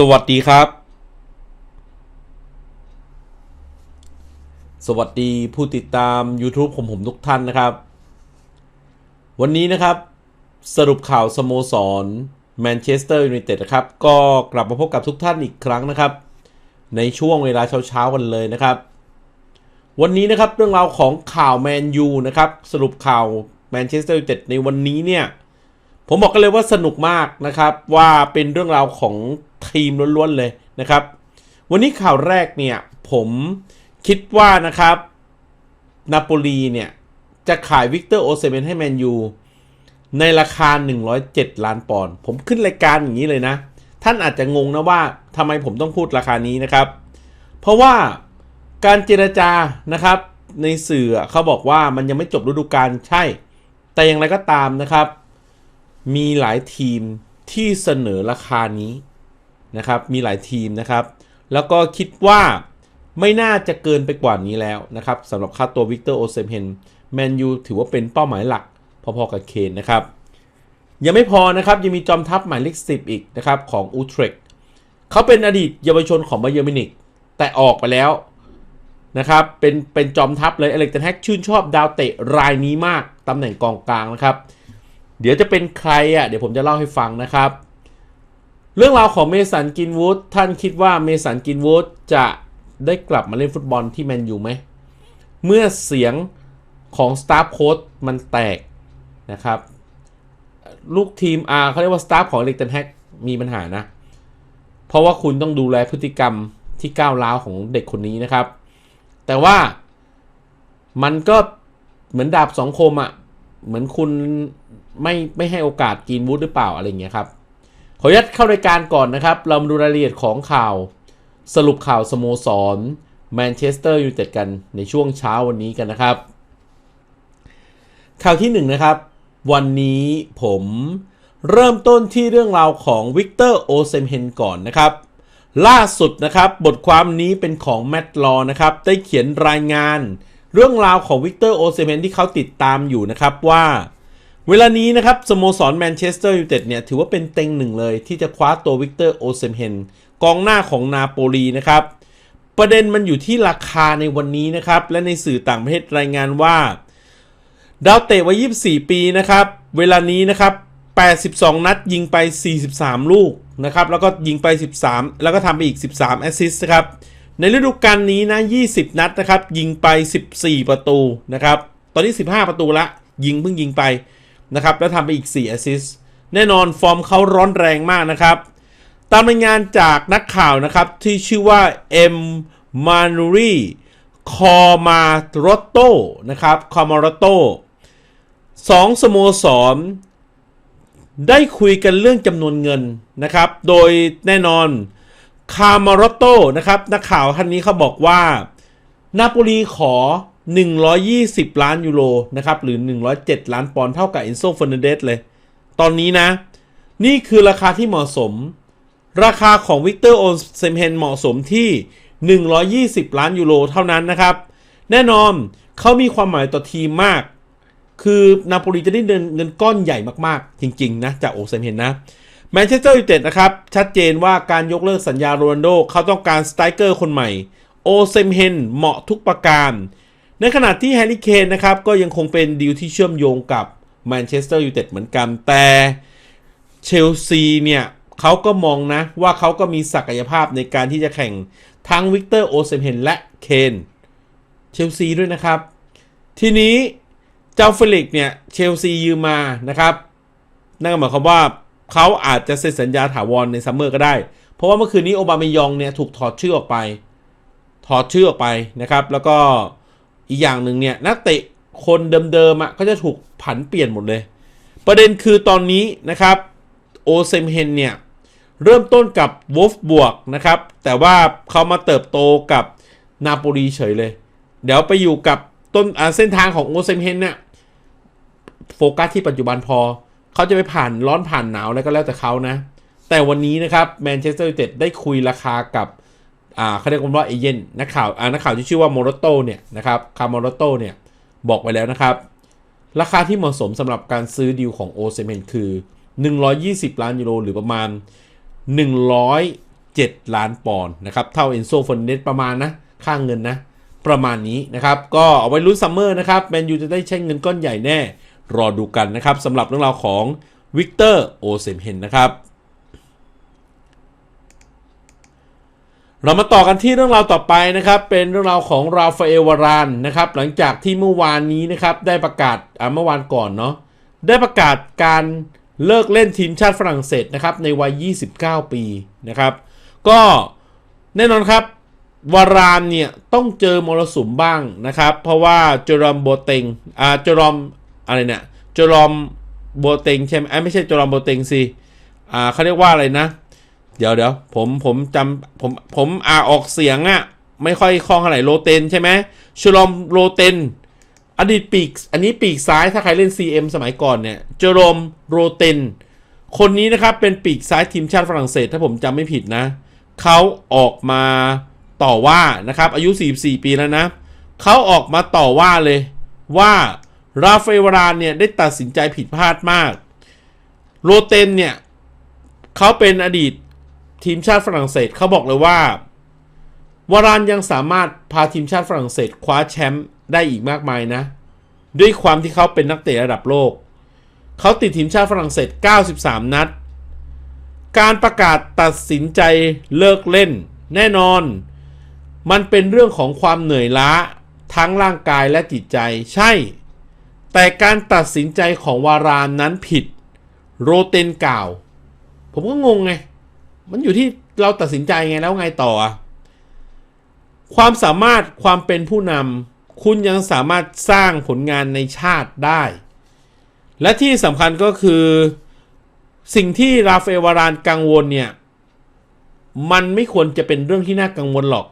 สวัสดีครับ สวัสดีผู้ติดตาม YouTube ผมผมทุกท่านนะครับ วันนี้นะครับสรุปข่าวสโมสรแมนเชสเตอร์ยูไนเต็ดนะครับ ก็กลับมาพบกับทุกท่านอีกครั้งนะครับ ในช่วงเวลาเช้าๆกันเลยนะครับ วันนี้นะครับเรื่องราวของข่าวแมนยูนะครับ สรุปข่าวแมนเชสเตอร์ยูไนเต็ดในวันนี้เนี่ยผมบอกกันเลยว่าสนุกมากนะครับว่าเป็นเรื่องราวของ ทีมล้วนๆเลยนะครับ วันนี้ข่าวแรกเนี่ยผมคิดว่านะครับนาโปลีเนี่ยจะขายวิกเตอร์โอเซเมนให้แมนยูในราคา 107 ล้านปอนด์ผมขึ้นรายการอย่างนี้เลยนะ ท่านอาจจะงงนะว่าทำไมผมต้องพูดราคานี้นะครับ เพราะว่าการเจรจานะครับ ในสื่อเขาบอกว่ามันยังไม่จบฤดูกาลใช่ แต่อย่างไรก็ตามนะครับ มีหลายทีมที่เสนอราคานี้ นะครับมีหลายทีมนะครับ แล้วก็คิดว่าไม่น่าจะเกินไปกว่านี้แล้วนะครับสำหรับค่าตัววิกเตอร์โอเซมเฮนแมนยูถือว่าเป็นเป้าหมายหลักพอๆกับเคนนะครับ ยังไม่พอนะครับ ยังมีจอมทัพหมายเลขสิบอีกนะครับของอูทรกเขาเป็นอดีตเยาวชนของบาเยอร์มินิกแต่ออกไปแล้วนะครับเป็นเป็นจอมทัพเลยอเล็กเทนแฮกชื่นชอบดาวเตะรายนี้มากตำแหน่งกองกลางนะครับ เดี๋ยวจะเป็นใครอะเดี๋ยวผมจะเล่าให้ฟังนะครับ เรื่องราวของเมสันกินวูดท่านคิดว่าเมสันกินวูดจะได้กลับมาเล่นฟุตบอลที่แมนยูไหม เมื่อเสียงของสตาฟโค้ดมันแตกนะครับ ลูกทีมอาเขาเรียกว่าสตาฟของเล็กเทนแฮกมีปัญหานะ เพราะว่าคุณต้องดูแลพฤติกรรมที่ก้าวร้าวของเด็กคนนี้นะครับ แต่ว่ามันก็เหมือนดาบสองคมอะ่ะ เหมือนคุณไม่ไม่ให้โอกาสกินวูดหรือเปล่าอะไรเงี้ยครับ ขออนุญาตเข้ารายการก่อนนะครับ เรามาดูรายละเอียดของข่าว สรุปข่าวสโมสรแมนเชสเตอร์ยูไนเต็ดกันในช่วงเช้าวันนี้กันนะครับ ข่าวที่1นนะครับ วันนี้ผมเริ่มต้นที่เรื่องราวของวิกเตอร์โอเซมเฮนก่อนนะครับ ล่าสุดนะครับบทความนี้เป็นของแมตต์ลอนะครับ ได้เขียนรายงาน เรื่องราวของวิกเตอร์โอเซมเฮนที่เขาติดตามอยู่นะครับว่า เวลานี้นะครับสโมสรแมนเชสเตอร์ยูไนเต็ดเนี่ยถือว่าเป็นเต็งหนึ่งเลย ที่จะคว้าตัววิกเตอร์โอเซมเฮนกองหน้าของนาโปลีนะครับ ประเด็นมันอยู่ที่ราคาในวันนี้นะครับ และในสื่อต่างประเทศรายงานว่า ดาวเตะวัย 24 ปีนะครับ เวลานี้นะครับ 82 นัดยิงไป 43 ลูกนะครับ แล้วก็ยิงไป 13 แล้วก็ทำไปอีก 13 แอสซิสต์นะครับ ในฤดูกาลนี้นะ 20 นัดนะครับ ยิงไป 14 ประตูนะครับ ตอนนี้ 15 ประตูละ ยิงเพิ่งยิงไป นะครับ แล้วทำไปอีก 4 แอสซิสแน่นอนฟอร์มเขาร้อนแรงมากนะครับ ตามรายงานจากนักข่าวนะครับ ที่ชื่อว่าเอ็มมานูรีคอมาโรโตนะครับคอมาโรโตสองสโมสรได้คุยกันเรื่องจำนวนเงินนะครับ โดยแน่นอนคามารโตนะครับนักข่าวท่านนี้เขาบอกว่า นาโปลีขอ 120 ล้านยูโรนะครับหรือ 107 ล้านปอนด์เท่ากับเอนโซเฟอร์นันเดสเลย ตอนนี้นะ นี่คือราคาที่เหมาะสม ราคาของวิกเตอร์โอเซมเฮนเหมาะสมที่ 120 ล้านยูโรเท่านั้นนะครับ แน่นอนเขามีความหมายต่อทีมมาก คือนาโปลีจะได้เงินเงินก้อนใหญ่มากๆ จริง ๆ นะ จากโอเซมเฮนนะแมนเชสเตอร์ยูไนเต็ดนะครับ ชัดเจนว่าการยกเลิกสัญญาโรนัลโดเขาต้องการสไตรเกอร์คนใหม่โอเซมเฮนเหมาะทุกประการ ในขณะที่แฮร์รี่เคนนะครับก็ยังคงเป็นดีลที่เชื่อมโยงกับแมนเชสเตอร์ยูไนเต็ดเหมือนกัน แต่เชลซีเนี่ยเขาก็มองนะว่าเขาก็มีศักยภาพในการที่จะแข่งทั้งวิกเตอร์โอเซมเฮนและเคนเชลซีด้วยนะครับ ทีนี้เจ้าเฟลิกเนี่ยเชลซียืมมานะครับ นั่นก็หมายความว่าเขาอาจจะเซ็นสัญญาถาวรในซัมเมอร์ก็ได้ เพราะว่าเมื่อคืนนี้โอบามายองเนี่ยถูกถอดชื่อออกไป ถอดชื่อออกไปนะครับ แล้วก็ อีกอย่างหนึ่งเนี่ยนักเตะคนเดิมๆอะก็จะถูกผันเปลี่ยนหมดเลย ประเด็นคือตอนนี้นะครับโอเซมเฮนเนี่ยเริ่มต้นกับวอฟบวกนะครับ แต่ว่าเขามาเติบโตกับนาโปลีเฉยเลย เดี๋ยวไปอยู่กับต้นเส้นทางของโอเซมเฮนเนี่ยโฟกัสที่ปัจจุบันพอ เขาจะไปผ่านร้อนผ่านหนาวแล้วก็แล้วแต่เขานะ แต่วันนี้นะครับแมนเชสเตอร์ยูไนเต็ดได้คุยราคากับ อ่าเขาเรียกว่าเอเย่นนักข่าวอ่านักข่าวที่ชื่อว่าโมโรโตเนี่ยนะครับคาร์โมโรโตเนี่ยบอกไปแล้วนะครับ ราคาที่เหมาะสมสำหรับการซื้อดีลของโอเซเมนคือ 120 ล้านยูโรหรือประมาณ7ล้านปอนด์นะครับเท่าเอนโซฟอนเนสประมาณนะค่างเงินนะประมาณนี้นะครับก็เอาไว้ลุ้นซัมเมอร์นะครับแมนยูจะได้ใช้เงินก้อนใหญ่แน่ รอดูกันนะครับสำหรับเรื่องราวของวิกเตอร์โอเซมเฮนนะครับ เรามาต่อกันที่เรื่องราวต่อไปนะครับ เป็นเรื่องราวของราฟาเอลวารานนะครับ หลังจากที่เมื่อวานนี้นะครับได้ประกาศอ่าเมื่อวานก่อนเนาะได้ประกาศการเลิกเล่นทีมชาติฝรั่งเศสนะครับในวัย 29 ปีนะครับ ก็แน่นอนครับวารานเนี่ยต้องเจอมรสุมบ้างนะครับ เพราะว่าเจอรอมโบเตงอ่าเจอรอมอะไรเนี่ยเจอรอมโบเตงใช่ไหมไม่ใช่เจอรอมโบเตงสิอ่าเขาเรียกว่าอะไรนะ เดี๋ยวเดี๋ยวผมผมจำผมผมอ่าออกเสียงอะไม่ค่อยคล่องเท่าไหร่โรเตนใช่ไหมชลอมโรเตนอดีตปีก อันนี้ปีกซ้ายถ้าใครเล่น CM สมัยก่อนเนี่ยเจอโรมโรเตนคนนี้นะครับเป็นปีกซ้ายทีมชาติฝรั่งเศส ถ้าผมจำไม่ผิดนะ เขาออกมาต่อว่านะครับ อายุ 44 ปีแล้วนะ เขาออกมาต่อว่าเลยว่าราฟาเอลวารานเนี่ย ได้ตัดสินใจผิดพลาดมาก โรเตนเนี่ย เขาเป็นอดีต ทีมชาติฝรั่งเศสเขาบอกเลยว่า วารานยังสามารถพาทีมชาติฝรั่งเศสคว้าแชมป์ได้อีกมากมายนะ ด้วยความที่เขาเป็นนักเตะระดับโลก เขาติดทีมชาติฝรั่งเศส 93 นัด การประกาศตัดสินใจเลิกเล่น แน่นอน มันเป็นเรื่องของความเหนื่อยล้าทั้งร่างกายและจิตใจใช่ แต่การตัดสินใจของวารานนั้นผิด โรเตนกล่าว ผมก็งงไง มันอยู่ที่เราตัดสินใจไงแล้วไงต่อ ความสามารถความเป็นผู้นำคุณยังสามารถสร้างผลงานในชาติได้ และที่สำคัญก็คือสิ่งที่ราฟเอลวารานกังวลเนี่ย มันไม่ควรจะเป็นเรื่องที่น่ากังวลหรอก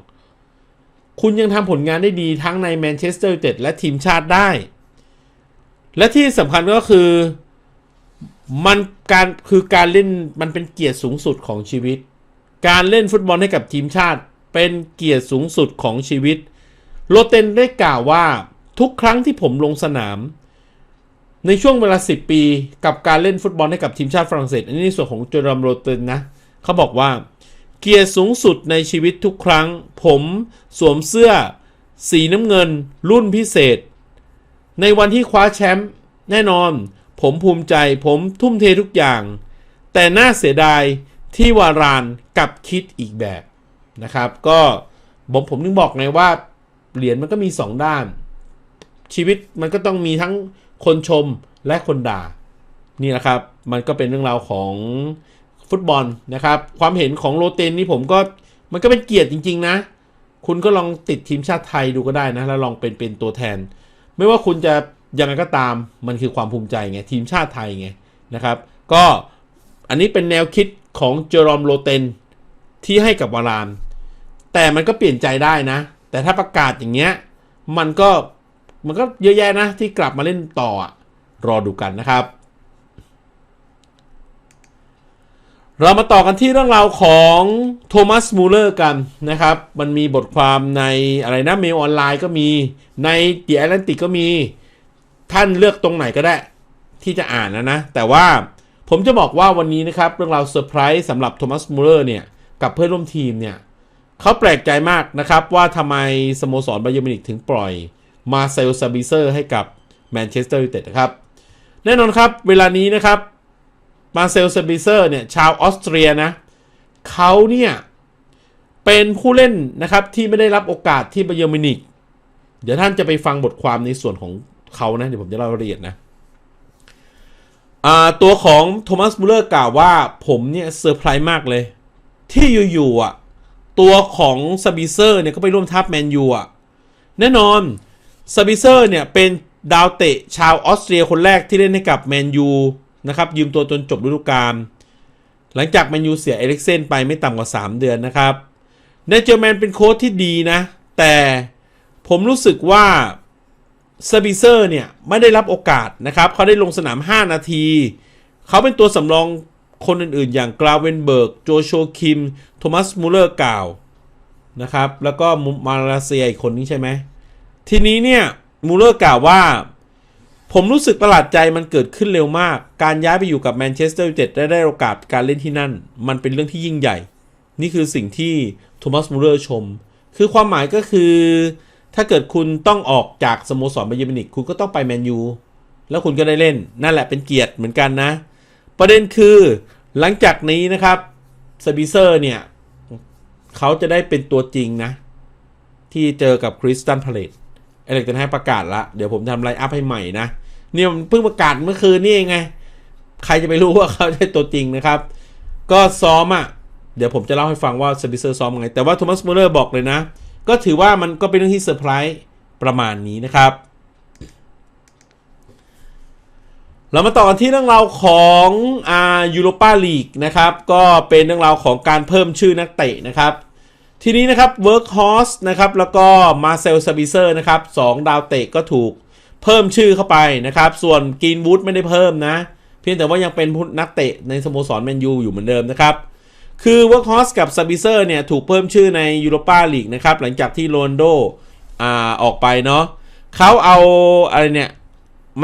คุณยังทำผลงานได้ดีทั้งในแมนเชสเตอร์ยูไนเต็ดและทีมชาติได้ และที่สำคัญก็คือ มันการคือการเล่นมันเป็นเกียรติสูงสุดของชีวิต การเล่นฟุตบอลให้กับทีมชาติ เป็นเกียรติสูงสุดของชีวิตโรเตนได้กล่าวว่าทุกครั้งที่ผมลงสนาม ในช่วงเวลา 10 ปีกับการเล่นฟุตบอลให้กับทีมชาติฝรั่งเศส อันนี้ในส่วนของเจอร์มโรเตนนะเขาบอกว่า เกียรติสูงสุดในชีวิตทุกครั้ง ผมสวมเสื้อ สีน้ำเงิน รุ่นพิเศษ ในวันที่คว้าแชมป์แน่นอน ผมภูมิใจผมทุ่มเททุกอย่าง แต่น่าเสียดายที่วารานกลับคิดอีกแบบนะครับ ก็ผมผมนึงบอกไงว่า เหรียญมันก็มีสองด้าน ชีวิตมันก็ต้องมีทั้งคนชมและคนด่า นี่แหละครับ มันก็เป็นเรื่องราวของฟุตบอลนะครับ ความเห็นของโรเตนนี่ผมก็มันก็เป็นเกียรติจริง ๆ นะ คุณก็ลองติดทีมชาติไทยดูก็ได้นะ แล้วลองเป็นเป็นตัวแทน ไม่ว่าคุณจะ ยังไงก็ตามมันคือความภูมิใจไงทีมชาติไทยไงนะครับ ก็อันนี้เป็นแนวคิดของเจอรอมโรเตนที่ให้กับวารานแต่มันก็เปลี่ยนใจได้นะ แต่ถ้าประกาศอย่างเงี้ยมันก็มันก็เยอะแยะนะที่กลับมาเล่นต่อรอดูกันนะครับ เรามาต่อกันที่เรื่องราวของโทมัสมูเลอร์กันนะครับ มันมีบทความในอะไรนะเมลออนไลน์ก็มีในเดียแอตแลนติกก็มี ท่านเลือกตรงไหนก็ได้ที่จะอ่านนะนะ แต่ว่าผมจะบอกว่าวันนี้นะครับ เรื่องราวเซอร์ไพรส์สำหรับโทมัสมูเลอร์เนี่ย กับเพื่อนร่วมทีมเนี่ยเขาแปลกใจมากนะครับ ว่าทำไมสโมสรบาเยอร์มินิกถึงปล่อยมาเซลซาบิเซอร์ให้กับแมนเชสเตอร์ยูไนเต็ดนะครับ แน่นอนครับเวลานี้นะครับมาเซลซาบิเซอร์เนี่ยชาวออสเตรียนะเขาเนี่ย เป็นผู้เล่นนะครับที่ไม่ได้รับโอกาสที่บาเยอร์มินิกเดี๋ยวท่านจะไปฟังบทความในส่วนของ เขานะ เดี๋ยวผมจะเล่ารายละเอียดนะตัวของโทมัสมูเลอร์กล่าวว่าผมเนี่ยเซอร์ไพรส์มากเลย ที่อยู่ๆอะ ตัวของซาบิเซอร์เนี่ยก็ไปร่วมทัพแมนยูอะ แน่นอนซาบิเซอร์เนี่ยเป็นดาวเตะชาวออสเตรียคนแรกที่เล่นให้กับแมนยูนะครับ ยืมตัวจนจบฤดูกาลหลังจากแมนยูเสียเอริกเซนไปไม่ต่ำกว่า 3 เดือนนะครับเนเจอร์แมนเป็นโค้ชที่ดีนะ แต่ผมรู้สึกว่า เซบิเซอร์เนี่ย ไม่ได้รับโอกาสนะครับ เขาได้ลงสนาม 5 นาที เขาเป็นตัวสำรองคนอื่นๆ อย่างกราเวนเบิร์ก โจโชคิม โทมัสมูเลอร์กล่าวนะครับ แล้วก็มาเลเซียอีกคนนี้ใช่ไหม ทีนี้เนี่ยมูเลอร์กล่าวว่า ผมรู้สึกประหลาดใจมันเกิดขึ้นเร็วมาก การย้ายไปอยู่กับแมนเชสเตอร์ยูไนเต็ดได้ได้โอกาสการเล่นที่นั่น มันเป็นเรื่องที่ยิ่งใหญ่ นี่คือสิ่งที่โทมัสมูเลอร์ชม คือความหมายก็คือ ถ้าเกิดคุณต้องออกจากสโมสรไบเยอร์มิวนิกคุณก็ต้องไปแมนยูแล้วคุณก็ได้เล่นนั่นแหละเป็นเกียรติเหมือนกันนะ ประเด็นคือหลังจากนี้นะครับซบิเซอร์เนี่ยเขาจะได้เป็นตัวจริงนะ ที่เจอกับคริสตันพาเลตเอเล็กเทนให้ประกาศละ เดี๋ยวผมทำไลน์อัพให้ใหม่นะเนี่ยมันเพิ่งประกาศเมื่อคืนนี่เองไง ใครจะไปรู้ว่าเขาได้ตัวจริงนะครับ ก็ซ้อมอะ่ะ เดี๋ยวผมจะเล่าให้ฟังว่าซบิเซอร์ซ้อมยังไง แต่ว่าโทมัสมูเลอร์บอกเลยนะ ก็ถือว่ามันก็เป็นเรื่องที่เซอร์ไพรส์ประมาณนี้นะครับ เรามาต่อกันที่เรื่องราวของอ่ายูโรปาลีกนะครับ ก็เป็นเรื่องราวของการเพิ่มชื่อนักเตะนะครับ ทีนี้นะครับเวิร์กฮอสนะครับแล้วก็มาเซลซาบิเซอร์นะครับสองดาวเตะก็ถูกเพิ่มชื่อเข้าไปนะครับ ส่วนกรีนวูดไม่ได้เพิ่มนะ เพียงแต่ว่ายังเป็นนักเตะในสโมสรแมนยูอยู่เหมือนเดิมนะครับ คือเวิร์กฮอสกับซาบิเซอร์เนี่ย ถูกเพิ่มชื่อในยูโรปาลีกนะครับ หลังจากที่โรนโดอ่าออกไปเนาะเขาเอาอะไรเนี่ย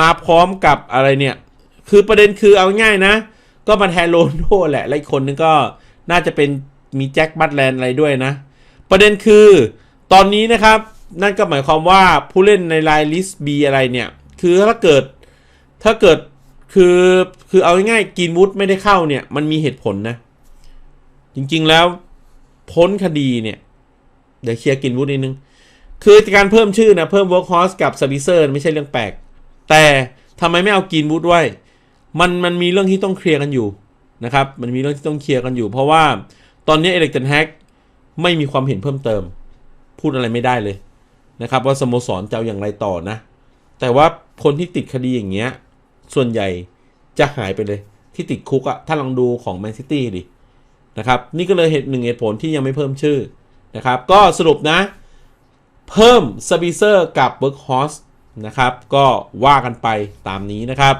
มาพร้อมกับอะไรเนี่ย คือประเด็นคือเอาง่ายนะ ก็มาแทนโรนโดแหละ และอีกคนนึงก็น่าจะเป็นมีแจ็คบัตแลนด์อะไรด้วยนะ ประเด็นคือตอนนี้นะครับ นั่นก็หมายความว่าผู้เล่นในรายลิสต์ B อะไรเนี่ย คือถ้าเกิดถ้าเกิดคือคือเอาง่ายๆกินวูดไม่ได้เข้าเนี่ย มันมีเหตุผลนะ จริง ๆ แล้วพ้นคดีเนี่ย เดี๋ยวเคลียร์กินวูดนิดนึง คือการเพิ่มชื่อนะ เพิ่มเวิร์คฮอสกับซาบิเซอร์ไม่ใช่เรื่องแปลก แต่ทำไมไม่เอากินวูดไว้ มันมันมีเรื่องที่ต้องเคลียร์กันอยู่นะครับ มันมีเรื่องที่ต้องเคลียร์กันอยู่ เพราะว่าตอนนี้เอเล็กเทนแฮกไม่มีความเห็นเพิ่มเติม พูดอะไรไม่ได้เลยนะครับว่าสโมสรจะเอาอย่างไรต่อนะ แต่ว่าคนที่ติดคดีอย่างเงี้ย ส่วนใหญ่จะหายไปเลย ที่ติดคุกอะถ้าลองดูของแมนซิตี้ดิ นะครับ นี่ก็เลยเหตุหนึ่งเหตุผลที่ยังไม่เพิ่มชื่อนะครับ ก็สรุปนะ เพิ่มซาบิเซอร์กับเบิร์กฮอสนะครับ ก็ว่ากันไปตามนี้นะครับ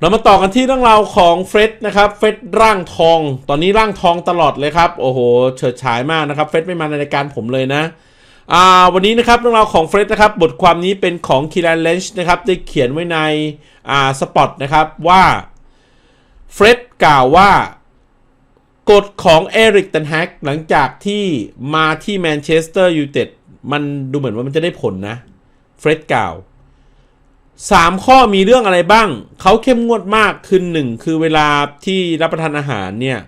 เรามาต่อกันที่เรื่องราวของเฟร็ดนะครับ เฟร็ดร่างทอง ตอนนี้ร่างทองตลอดเลยครับ โอ้โห เฉิดฉายมากนะครับ เฟร็ดไม่มาในรายการผมเลยนะวันนี้นะครับเรื่องราวของเฟรดนะครับบทความนี้เป็นของคีรันเลนช์นะครับได้เขียนไว้ในสปอตนะครับว่า เฟร็ดกล่าวว่ากฎของเอริกตันแฮกหลังจากที่มาที่แมนเชสเตอร์ยูไนเต็ดมันดูเหมือนว่ามันจะได้ผลนะเฟร็ดกล่าวสามข้อมีเรื่องอะไรบ้าง เขาเข้มงวดมากคือหนึ่งคือเวลาที่รับประทานอาหารเนี่ย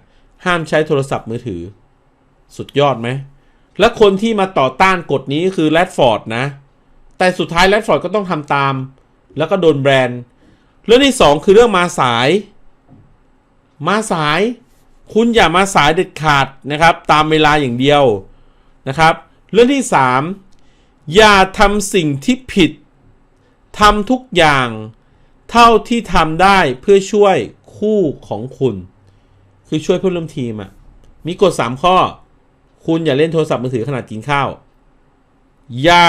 ห้ามใช้โทรศัพท์มือถือ สุดยอดไหม และคนที่มาต่อต้านกฎนี้คือแรดฟอร์ดนะ แต่สุดท้ายแรดฟอร์ดก็ต้องทำตาม แล้วก็โดนแบรนด์ เรื่องที่สองคือเรื่องมาสาย มาสาย คุณอย่ามาสายเด็ดขาดนะครับ ตามเวลาอย่างเดียวนะครับ เรื่องที่สามอย่าทำสิ่งที่ผิดทำทุกอย่าง เท่าที่ทำได้เพื่อช่วยคู่ของคุณ คือช่วยเพื่อนร่วมทีมอะ่ะมีกฎสามข้อ คุณอย่าเล่นโทรศัพท์มือถือขณะกินข้าว อย่า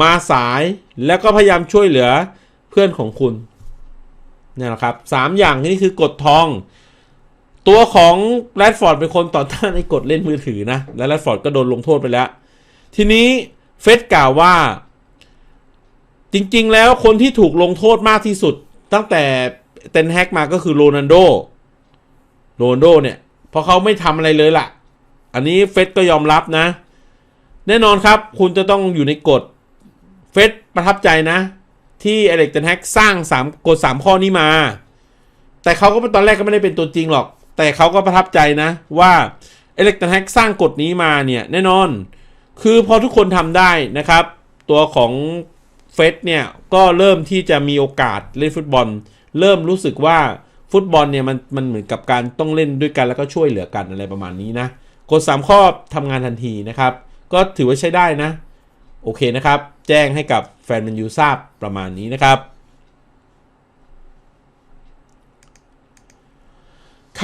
มาสายแล้วก็พยายามช่วยเหลือเพื่อนของคุณนี่แหละครับสามอย่างนี้คือกฎทอง ตัวของแรดฟอร์ดเป็นคนต่อต้านไอ้กฎเล่นมือถือนะ และแรดฟอร์ดก็โดนลงโทษไปแล้ว ทีนี้เฟสกล่าวว่า จริงๆ แล้วคนที่ถูกลงโทษมากที่สุด ตั้งแต่เตนแฮกมาก็คือโรนันโดโรนันโดเนี่ยเพราะเขาไม่ทำอะไรเลยล่ะ อันนี้เฟสก็ยอมรับนะ แน่นอนครับ คุณจะต้องอยู่ในกฎเฟสประทับใจนะ ที่อเล็กเตนแฮกสร้างสามกฎสามข้อนี้มา แต่เขาก็ตอนแรกก็ไม่ได้เป็นตัวจริงหรอก แต่เขาก็ประทับใจนะว่าเอเล็กเตนแฮกสร้างกฎนี้มาเนี่ยแน่นอน คือพอทุกคนทำได้นะครับ ตัวของเฟสเนี่ย ก็เริ่มที่จะมีโอกาสเล่นฟุตบอล เริ่มรู้สึกว่าฟุตบอลเนี่ยมันมันเหมือนกับการต้องเล่นด้วยกันแล้วก็ช่วยเหลือกันอะไรประมาณนี้นะกฎ3ข้อทำงานทันทีนะครับ ก็ถือว่าใช้ได้นะ โอเคนะครับ แจ้งให้กับแฟนมันยูทราบประมาณนี้นะครับ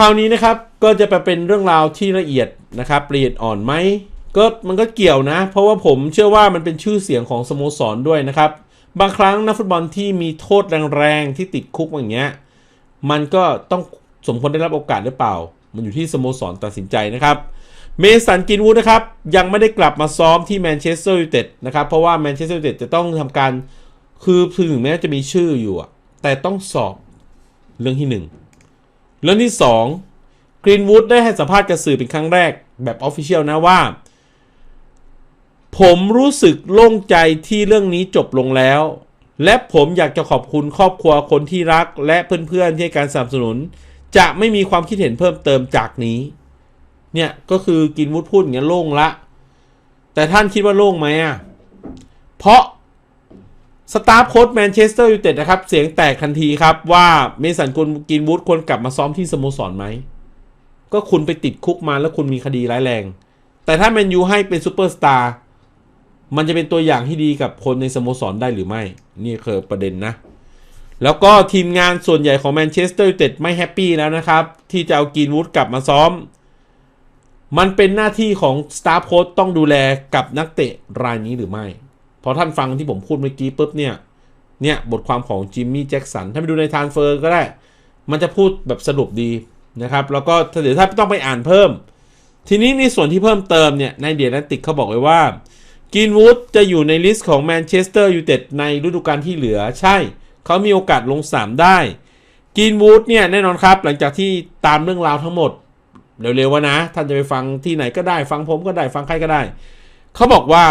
ราวนี้นะครับก็จะไปเป็นเรื่องราวที่ละเอียดนะครับละเอียดอ่อนไหมก็มันก็เกี่ยวนะ เพราะว่าผมเชื่อว่ามันเป็นชื่อเสียงของสโมสรด้วยนะครับ บางครั้งนักฟุตบอลที่มีโทษแรงๆที่ติดคุกอย่างเงี้ยมันก็ต้องสมควรได้รับโอกาสหรือเปล่า มันอยู่ที่สโมสรตัดสินใจนะครับเมสันกินวูดนะครับยังไม่ได้กลับมาซ้อมที่แมนเชสเตอร์ยูไนเต็ดนะครับเพราะว่าแมนเชสเตอร์ยูไนเต็ดจะต้องทำการคือถึงแม้จะมีชื่ออยู่แต่ต้องสอบเรื่องที่หนึ่ง เรื่องที่สองกรีนวูดได้ให้สัมภาษณ์กับสื่อเป็นครั้งแรกแบบออฟฟิเชียลนะว่า ผมรู้สึกโล่งใจที่เรื่องนี้จบลงแล้ว และผมอยากจะขอบคุณครอบครัวคนที่รัก และเพื่อนๆที่ให้การสนับสนุน จะไม่มีความคิดเห็นเพิ่มเติมจากนี้ เนี่ยก็คือกินวุฒพูดอย่างนี้โล่งละ แต่ท่านคิดว่าโล่งไหมอะเพราะ สตาฟโค้ชแมนเชสเตอร์ยูไนเต็ดนะครับ เสียงแตกทันทีครับ ว่าเมสันกุลกินวูดควรกลับมาซ้อมที่สโมสรไหม ก็คุณไปติดคุกมาแล้วคุณมีคดีร้ายแรง แต่ถ้าแมนยูให้เป็นซูเปอร์สตาร์มันจะเป็นตัวอย่างที่ดีกับคนในสโมสรได้หรือไม่ นี่คือประเด็นนะ แล้วก็ทีมงานส่วนใหญ่ของแมนเชสเตอร์ยูไนเต็ดไม่แฮปปี้แล้วนะครับ ที่จะเอากินวูดกลับมาซ้อม มันเป็นหน้าที่ของสตาฟโค้ชต้องดูแลกับนักเตะรายนี้หรือไม่ พอท่านฟังที่ผมพูดเมื่อกี้ปุ๊บเนี่ยเนี่ยบทความของจิมมี่แจ็กสันถ้าไปดูในทานเฟอร์ก็ได้ มันจะพูดแบบสรุปดีนะครับ แล้วก็เดี๋ยวถ้าต้องไปอ่านเพิ่ม ทีนี้ในส่วนที่เพิ่มเติมเนี่ยในเดียนัติกเขาบอกไว้ว่ากินวูดจะอยู่ในลิสต์ของแมนเชสเตอร์ยูไนเต็ดในฤดูกาลที่เหลือใช่ เขามีโอกาสลง 3 ได้กินวูดเนี่ยแน่นอนครับ หลังจากที่ตามเรื่องราวทั้งหมด เร็วๆวนะ ท่านจะไปฟังที่ไหนก็ได้ฟังผมก็ได้ฟังใครก็ได้ เขาบอกว่า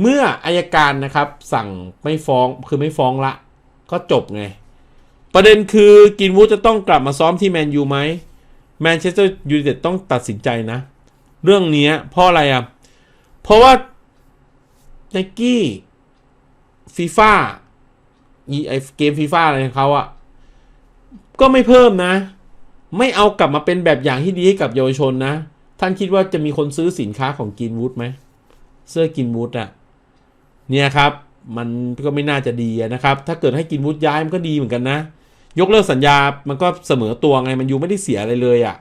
เมื่ออายการนะครับ สั่งไม่ฟ้องคือไม่ฟ้องละ ก็จบไง ประเด็นคือกินวูดจะต้องกลับมาซ้อมที่แมนยูไหมแมนเชสเตอร์ยูไนเต็ดต้องตัดสินใจนะ เรื่องนี้เพราะอะไรอะ เพราะว่าไนกี้ฟีฟ่าไอเกมฟีฟ่าอะไรของเขาอะก็ไม่เพิ่มนะ ไม่เอากลับมาเป็นแบบอย่างที่ดีให้กับเยาวชนนะ ท่านคิดว่าจะมีคนซื้อสินค้าของกินวูดไหมเสื้อกินวูดอะ เนี่ยครับมันก็ไม่น่าจะดีนะครับ ถ้าเกิดให้กินวูดย้ายมันก็ดีเหมือนกันนะ ยกเลิกสัญญา มันก็เสมอตัวไง มันยูไม่ได้เสียอะไรเลยอะ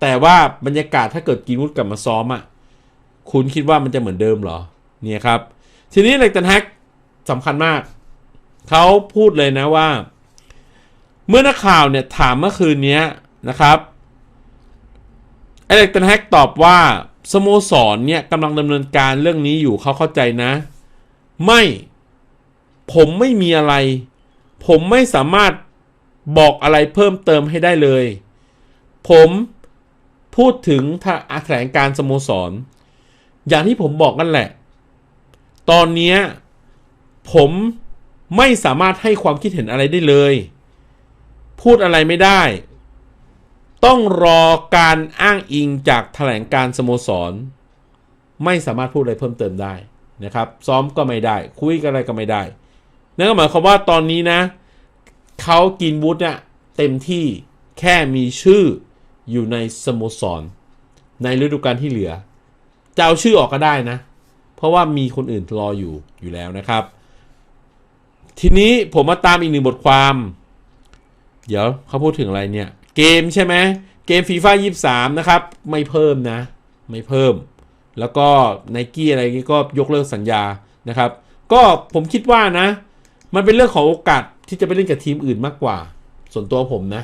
แต่ว่าบรรยากาศถ้าเกิดกินวูดกลับมาซ้อมอะคุณคิดว่ามันจะเหมือนเดิมเหรอ เนี่ยครับ ทีนี้เล็กตันแฮกสำคัญมาก เขาพูดเลยนะว่า เมื่อนักข่าวเนี่ยถามเมื่อคืนนี้นะครับเอเล็กตันแฮกตอบว่าสโมสรเนี่ยกำลังดำเนินการเรื่องนี้อยู่เขาเข้าใจนะ ไม่ผมไม่มีอะไร ผมไม่สามารถบอกอะไรเพิ่มเติมให้ได้เลย ผมพูดถึงแถลงการสโมสร อย่างที่ผมบอกกันแหละ ตอนนี้ผมไม่สามารถให้ความคิดเห็นอะไรได้เลย พูดอะไรไม่ได้ ต้องรอการอ้างอิงจากแถลงการสโมสร ไม่สามารถพูดอะไรเพิ่มเติมได้ นะครับ ซ้อมก็ไม่ได้ คุยกันอะไรก็ไม่ได้ นั่นก็หมายความว่าตอนนี้นะเขากินวุฒิเนี่ยเต็มที่แค่มีชื่ออยู่ในสโมสร ในฤดูกาลที่เหลือจะเอาชื่อออกก็ได้นะ เพราะว่ามีคนอื่นรออยู่อยู่แล้วนะครับ ทีนี้ผมมาตามอีกหนึ่งบทความ เดี๋ยวเขาพูดถึงอะไรเนี่ย เกมใช่ไหมเกมฟีฟ่ายี่สามนะครับ ไม่เพิ่มนะ ไม่เพิ่ม แล้วก็ไนกี้อะไรนี้ก็ยกเลิกสัญญานะครับ ก็ผมคิดว่านะ มันเป็นเรื่องของโอกาสที่จะไปเล่นกับทีมอื่นมากกว่า ส่วนตัวผมนะ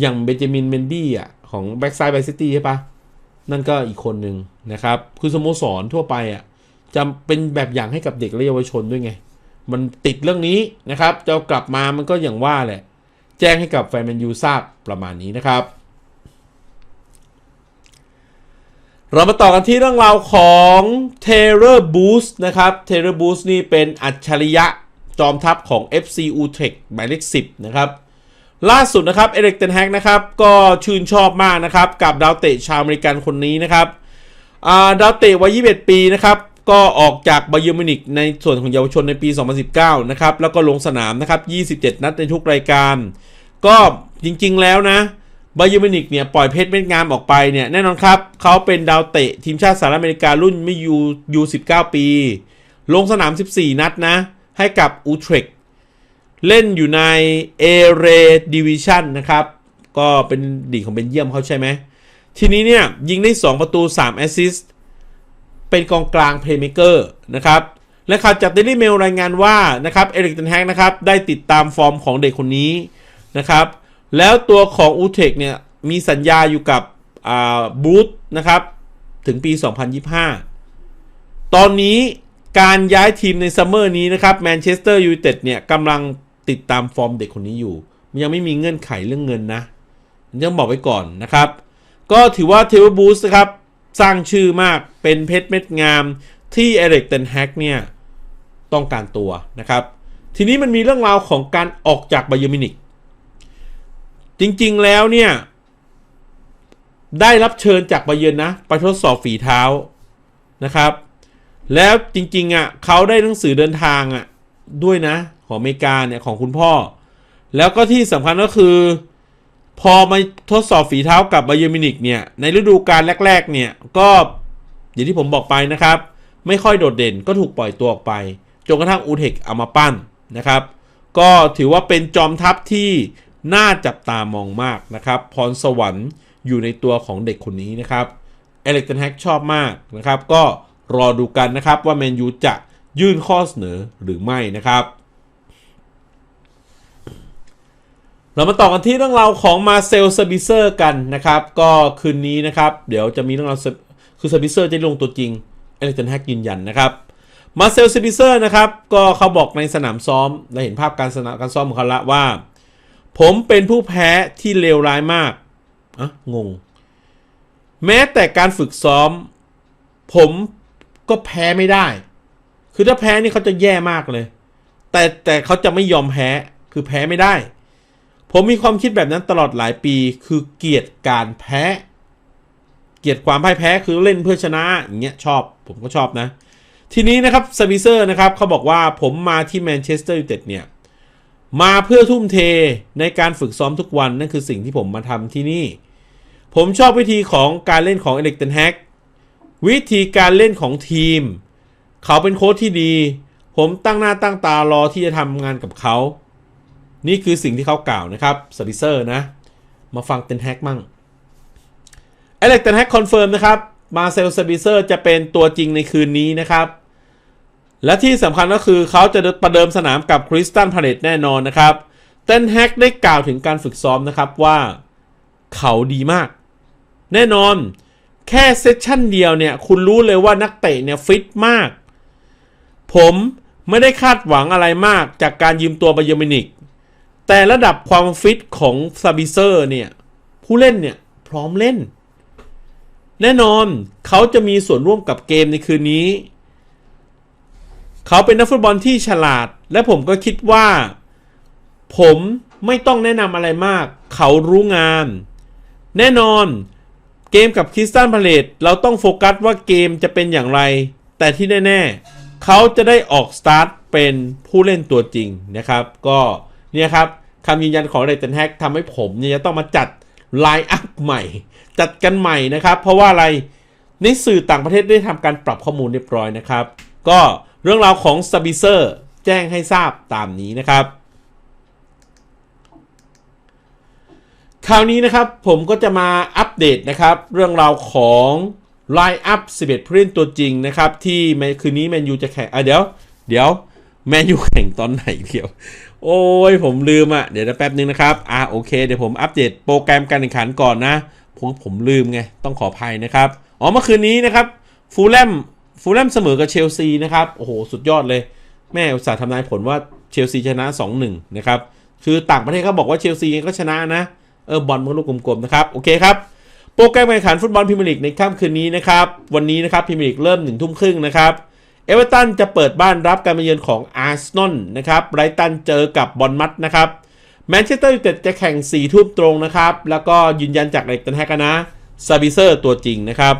อย่างเบนจามินเมนดี้อะของแบ็กไซด์ไบซิตี้ใช่ปะนั่นก็อีกคนหนึ่งนะครับ คือสโมสรทั่วไปอะจะเป็นแบบอย่างให้กับเด็กและเยาวชนด้วยไง มันติดเรื่องนี้นะครับจะกลับมามันก็อย่างว่าแหละ แจ้งให้กับแฟนแมนยูทราบประมาณนี้นะครับ เรามาต่อกันที่เรื่องราวของเทเลอร์บูสนะครับเทเลอร์บูสนี่เป็นอัจฉริยะจอมทัพของ FC Utrecht หมายเลข 10 นะครับ ล่าสุดนะครับ เอริกเทนแฮกนะครับ ก็ชื่นชอบมากนะครับ กับดาวเตะชาวอเมริกันคนนี้นะครับดาวเตะวัย 21 ปีนะครับ ก็ออกจากบาเยอร์มินิกในส่วนของเยาวชนในปี 2019 นะครับ แล้วก็ลงสนามนะครับ 27 นัดในทุกรายการ ก็จริงๆแล้วนะ บาเยอร์มินิกเนี่ยปล่อยเพชรเม็ดงามออกไปเนี่ยแน่นอนครับเขาเป็นดาวเตะทีมชาติสหรัฐอเมริการุ่นไม่ยูยู19ปี ลงสนาม 14 นัดนะ ให้กับอูเทรกเล่นอยู่ในเอเรดิวิชันนะครับ ก็เป็นดีของเบนเยียมเขาใช่ไหม ทีนี้เนี่ย ยิงได้ 2 ประตู 3 แอสซิสต์เป็นกองกลางเพลย์เมเกอร์นะครับ และข่าวจากเดลี่เมลรายงานว่านะครับเอริกเทนแฮกนะครับ ได้ติดตามฟอร์มของเด็กคนนี้นะครับ แล้วตัวของอูเทคเนี่ย มีสัญญาอยู่กับบูธนะครับ ถึงปี 2025 ตอนนี้การย้ายทีมในซัมเมอร์นี้นะครับแมนเชสเตอร์ยูไนเต็ดเนี่ยกำลังติดตามฟอร์มเด็กคนนี้อยู่ ยังไม่มีเงื่อนไขเรื่องเงินนะยังบอกไว้ก่อนนะครับ ก็ถือว่าเทเวบูสนะครับสร้างชื่อมากเป็นเพชรเม็ดงามที่เอริกเทนแฮกเนี่ยต้องการตัวนะครับ ทีนี้มันมีเรื่องราวของการออกจากไบเยอร์มินิก จริงๆแล้วเนี่ย ได้รับเชิญจากไบเยอนนะ ไปทดสอบฝีเท้านะครับ แล้วจริงๆอะเขาได้หนังสือเดินทางอะด้วยนะ ของอเมริกาเนี่ยของคุณพ่อ แล้วก็ที่สำคัญก็คือ พอมาทดสอบฝีเท้ากับไบเยอร์มินิกเนี่ย ในฤดูกาลแรก ๆ เนี่ย ก็อย่างที่ผมบอกไปนะครับ ไม่ค่อยโดดเด่นก็ถูกปล่อยตัวออกไปจนกระทั่งอูเทคเอามาปั้นนะครับ ก็ถือว่าเป็นจอมทัพที่ น่าจับตามองมากนะครับ พรสวรรค์อยู่ในตัวของเด็กคนนี้นะครับเอเล็กเทนแฮกชอบมากนะครับ ก็รอดูกันนะครับว่าแมนยูจะยื่นข้อเสนอหรือไม่นะครับ เรามาต่อกันที่เรื่องราวของมาเซลเซบิเซอร์กันนะครับ ก็คืนนี้นะครับ เดี๋ยวจะมีเรื่องราวคือเซบิเซอร์จะลงตัวจริงเอเล็กเทนแฮกยืนยันนะครับมาเซลเซบิเซอร์นะครับ ก็เขาบอกในสนามซ้อมเราเห็นภาพการสนามการซ้อมของเขาละว่า ผมเป็นผู้แพ้ที่เลวร้ายมากอะงง แม้แต่การฝึกซ้อม ผมก็แพ้ไม่ได้ คือถ้าแพ้นี่เขาจะแย่มากเลย แต่แต่เขาจะไม่ยอมแพ้ คือแพ้ไม่ได้ ผมมีความคิดแบบนั้นตลอดหลายปี คือเกลียดการแพ้ เกลียดความพ่ายแพ้คือเล่นเพื่อชนะ อย่างเงี้ยชอบ ผมก็ชอบนะ ทีนี้นะครับสปิเซอร์นะครับเขาบอกว่าผมมาที่แมนเชสเตอร์ยูไนเต็ดเนี่ย มาเพื่อทุ่มเทในการฝึกซ้อมทุกวันนั่นคือสิ่งที่ผมมาทำที่นี่ ผมชอบวิธีของการเล่นของเอเล็กเทนแฮกวิธีการเล่นของทีม เขาเป็นโค้ชที่ดี ผมตั้งหน้าตั้งตารอที่จะทำงานกับเขา นี่คือสิ่งที่เขากล่าวนะครับสปิเซอร์นะ มาฟังเทนแฮกมั่งเอเล็กเทนแฮกคอนเฟิร์มนะครับมาเซลสปิเซอร์จะเป็นตัวจริงในคืนนี้นะครับ และที่สำคัญก็คือเขาจะประเดิมสนามกับคริสตันพาเลตแน่นอนนะครับเทนแฮกได้กล่าวถึงการฝึกซ้อมนะครับว่าเขาดีมาก แน่นอน แค่เซสชั่นเดียวเนี่ย คุณรู้เลยว่านักเตะเนี่ยฟิตมาก ผมไม่ได้คาดหวังอะไรมากจากการยืมตัวบาเยอรมินิก แต่ระดับความฟิตของซาบิเซอร์เนี่ย ผู้เล่นเนี่ยพร้อมเล่น แน่นอนเขาจะมีส่วนร่วมกับเกมในคืนนี้ เขาเป็นนักฟุตบอลที่ฉลาด และผมก็คิดว่า ผมไม่ต้องแนะนำอะไรมาก เขารู้งาน แน่นอนเกมกับคริสตันพาเลตเราต้องโฟกัสว่าเกมจะเป็นอย่างไร แต่ที่แน่ ๆ เขาจะได้ออกสตาร์ทเป็นผู้เล่นตัวจริงนะครับ ก็เนี่ยครับคำยืนยันของเรตันแฮกทำให้ผมเนี่ยจะต้องมาจัดไลน์อัพใหม่ จัดกันใหม่นะครับ เพราะว่าอะไรในสื่อต่างประเทศได้ทำการปรับข้อมูลเรียบร้อยนะครับ ก็ เรื่องราวของสบิเซอร์แจ้งให้ทราบตามนี้นะครับคราวนี้นะครับผมก็จะมาอัปเดตนะครับ เรื่องราวของไลน์อัพ11 ผู้เล่นตัวจริงนะครับ ที่แมคืนนี้แมนยูจะแข่งอะเดี๋ยว เดี๋ยวแมนยูแข่งตอนไหนเดี๋ยว โอ้ยผมลืมอะ เดี๋ยวแป๊บนึงนะครับ อะโอเค เดี๋ยวผมอัปเดตโปรแกรมการแข่งขันก่อนนะผมผมลืมไง ต้องขออภัยนะครับ อ๋อเมื่อคืนนี้นะครับฟูลแลม ฟูลแลมเสมอกับเชลซีนะครับโอ้โหสุดยอดเลย แม่อุตส่าห์ทำนายผลว่าเชลซีชนะ 2-1 นะครับ คือต่างประเทศเขาบอกว่าเชลซีก็ชนะนะ เออบอลมันก็ลูกกลมๆนะครับ โอเคครับ โปรแกรมการแข่งขันฟุตบอลพรีเมียร์ลีกในค่ำคืนนี้นะครับ วันนี้นะครับพรีเมียร์ลีกเริ่มหนึ่งทุ่มครึ่งนะครับเอเวอร์ตันจะเปิดบ้านรับการมาเยือนของอาร์เซนอลนะครับไบรตันเจอกับบอลมัดนะครับแมนเชสเตอร์ยูไนเต็ดจะแข่ง4ี่ทุ่มตรงนะครับ แล้วก็ยืนยันจากเล็กตันแฮกนะซาบิเซอร์ตัวจริงนะครับ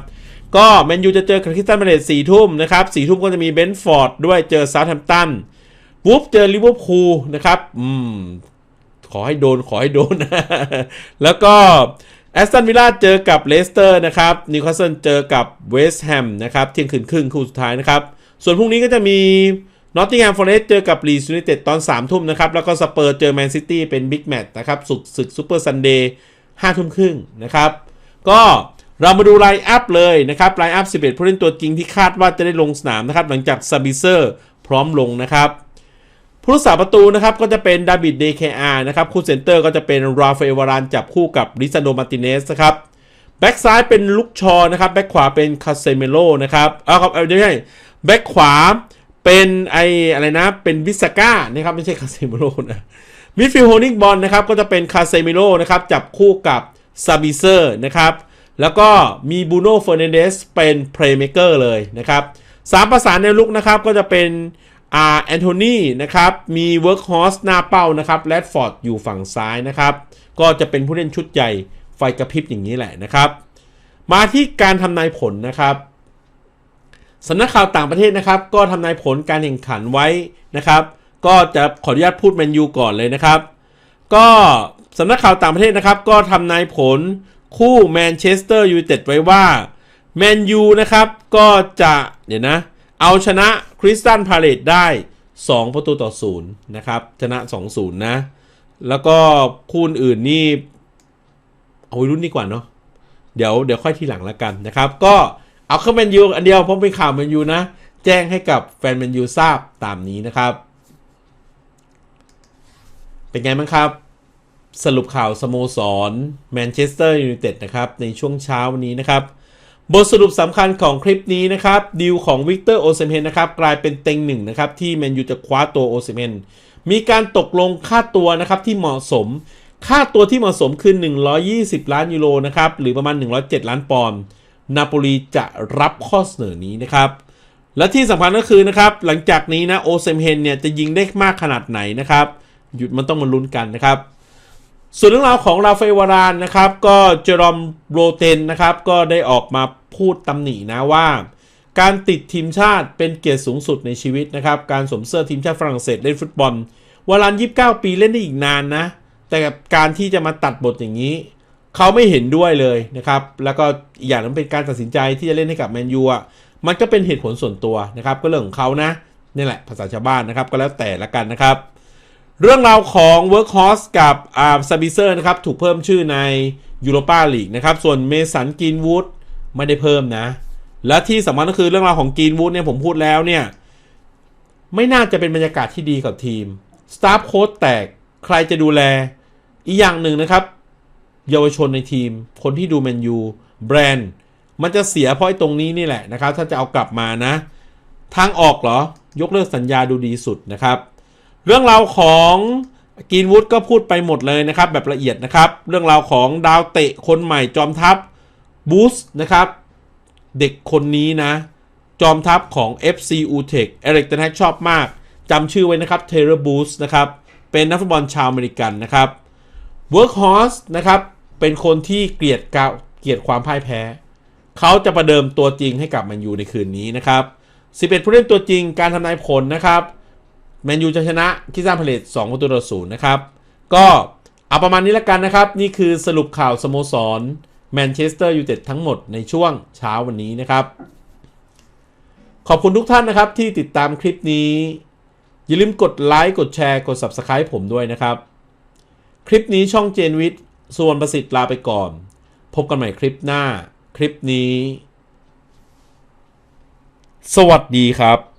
ก็แมนยูจะเจอกับคริสตันพาเลตสี่ทุ่มนะครับสี่ทุ่มก็จะมีเบนฟอร์ดด้วยเจอซาท์แฮมป์ตันวูฟเจอลิเวอร์พูลนะครับอืมขอให้โดนขอให้โดน แล้วก็แอสตันวิลล่าเจอกับเลสเตอร์นะครับนิวคาสเซิลเจอกับเวสต์แฮมนะครับเที่ยงคืนครึ่งคู่สุดท้ายนะครับ ส่วนพรุ่งนี้ก็จะมีนอตติงแฮมฟอเรสต์เจอกับลีสยูไนเต็ดตอน3ามทุ่มนะครับ แล้วก็สเปอร์เจอแมนซิตี้เป็นบิ๊กแมตช์นะครับศึกศึกซูเปอร์ซันเดย์ห้าทุ่มครึ่งนะครับ ก็ เรามาดูไลน์อัพเลยนะครับไลน์อัพ 11 ผู้เล่นตัวจริงที่คาดว่าจะได้ลงสนามนะครับหลังจากซาบิเซอร์พร้อมลงนะครับผู้รักษาประตูนะครับก็จะเป็นดาบิดเดคอาร์นะครับคู่เซนเตอร์ก็จะเป็นราฟาเอวารานจับคู่กับลิซานโดมาติเนสนะครับแบ็กซ้ายเป็นลุกชอนะครับแบ็กขวาเป็นคาเซเมโลนะครับเอาครับเอาไม่ใช่แบ็กขวาเป็นไออะไรนะเป็นวิสก้านะครับไม่ใช่คาเซเมโลนะมิดฟิลด์โฮลดิ้งบอลนะครับก็จะเป็นคาเซเมโลนะครับจับคู่กับซาบิเซอร์นะครับ แล้วก็มีบูโน่เฟอร์นันเดสเป็นเพลย์เม k เกอร์เลยนะครับสามประสานในลุกนะครับก็จะเป็นอ่าแอนโทนีนะครับ มีเวิร์กฮอสหน้าเป้านะครับแรดฟอร์ดอยู่ฝั่งซ้ายนะครับ ก็จะเป็นผู้เล่นชุดใหญ่ไฟกระพริบอย่างนี้แหละนะครับ มาที่การทำนายผลนะครับสำนักข่าวต่างประเทศนะครับ ก็ทำนายผลการแข่งขันไว้นะครับ ก็จะขออนุญาตพูดแมนยูก่อนเลยนะครับ ก็สำนักข่าวต่างประเทศนะครับ ก็ทำนายผล คู่แมนเชสเตอร์ยูไนเต็ดไว้ว่าแมนยูนะครับก็จะเดี๋ยวนะ เอาชนะคริสตันพาเลตได้ 2 ประตูต่อ0นะครับ ชนะ 2-0 นะ แล้วก็คู่อื่นนี่ เอาไว้รุ่นดีกว่าเนาะเดี๋ยวเดี๋ยวค่อยทีหลังแล้วกันนะครับ ก็เอาเข้าแมนยูอันเดียวเพราะเป็นข่าวแมนยูนะ แจ้งให้กับแฟนแมนยูทราบตามนี้นะครับ เป็นไงบ้างครับ สรุปข่าวสโมสรแมนเชสเตอร์ยูไนเต็ดนะครับในช่วงเช้าวันนี้นะครับ บทสรุปสำคัญของคลิปนี้นะครับดีลของวิกเตอร์โอเซเมนนะครับกลายเป็นเต็งหนึ่งนะครับที่แมนยูจะคว้าตัวโอเซเมนมีการตกลงค่าตัวนะครับที่เหมาะสม ค่าตัวที่เหมาะสมคือ 120 ล้านยูโรนะครับหรือประมาณ 107 ล้านปอนด์นาโปลีจะรับข้อเสนอนี้นะครับและที่สำคัญก็คือนะครับหลังจากนี้นะโอเซมเฮนเนี่ยจะยิงได้มากขนาดไหนนะครับหยุดมันต้องมาลุ้นกันนะครับ ส่วนเรื่องราวของราฟาเอลวารานนะครับ ก็เจอรอมโรเตนนะครับ ก็ได้ออกมาพูดตำหนินะว่า การติดทีมชาติเป็นเกียรติสูงสุดในชีวิตนะครับ การสวมเสื้อทีมชาติฝรั่งเศสเล่นฟุตบอลวาราน29 ปีเล่นได้อีกนานนะ แต่การที่จะมาตัดบทอย่างนี้ เขาไม่เห็นด้วยเลยนะครับ แล้วก็อีกอย่างนึงเป็นการตัดสินใจที่จะเล่นให้กับแมนยูอะมันก็เป็นเหตุผลส่วนตัวนะครับ ก็เรื่องของเขานะนี่แหละภาษาชาวบ้านนะครับ ก็แล้วแต่ละกันนะครับ เรื่องราวของ Workhorse กับอาซาบิเซอร์นะครับ ถูกเพิ่มชื่อในยูโรปาลีกนะครับ ส่วนเมสันกินวูดไม่ได้เพิ่มนะ และที่สำคัญก็คือเรื่องราวของกินวูดเนี่ยผมพูดแล้วเนี่ย ไม่น่าจะเป็นบรรยากาศที่ดีกับทีมสตาฟโค้ดแตกใครจะดูแล อีกอย่างหนึ่งนะครับ เยาวชนในทีม คนที่ดูแมนยูแบรนด์ มันจะเสียเพราะไอ้ตรงนี้นี่แหละนะครับ ถ้าจะเอากลับมานะ ทางออกเหรอ ยกเลิกสัญญาดูดีสุดนะครับ เรื่องราวของกินวูดก็พูดไปหมดเลยนะครับแบบละเอียดนะครับ เรื่องราวของดาวเตะคนใหม่จอมทัพบูสนะครับ เด็กคนนี้นะ จอมทัพของ FC u t e c เอริกเตนแฮกชอบมากจำชื่อไว้นะครับเทเลบูสนะครับ เป็นนักฟุตบอลชาวอเมริกันนะครับ Workhorse นะครับ เป็นคนที่เกลียดกาเกลียดความพ่ายแพ้ เขาจะประเดิมตัวจริงให้กับแมนยูในคืนนี้นะครับ 11 ผู้เล่นตัวจริงการทำนายผลนะครับ แมนยูจะชนะคิซ่าพาเลต2ประตูต่อศูนย์นะครับ ก็เอาประมาณนี้ละกันนะครับ นี่คือสรุปข่าวสโมสรแมนเชสเตอร์ยูไนเต็ดทั้งหมดในช่วงเช้าวันนี้นะครับ ขอบคุณทุกท่านนะครับที่ติดตามคลิปนี้ อย่าลืมกดไลค์กดแชร์กด Subscribe ผมด้วยนะครับ คลิปนี้ช่องเจนวิทย์ส่วนประสิทธิ์ลาไปก่อน พบกันใหม่คลิปหน้า คลิปนี้ สวัสดีครับ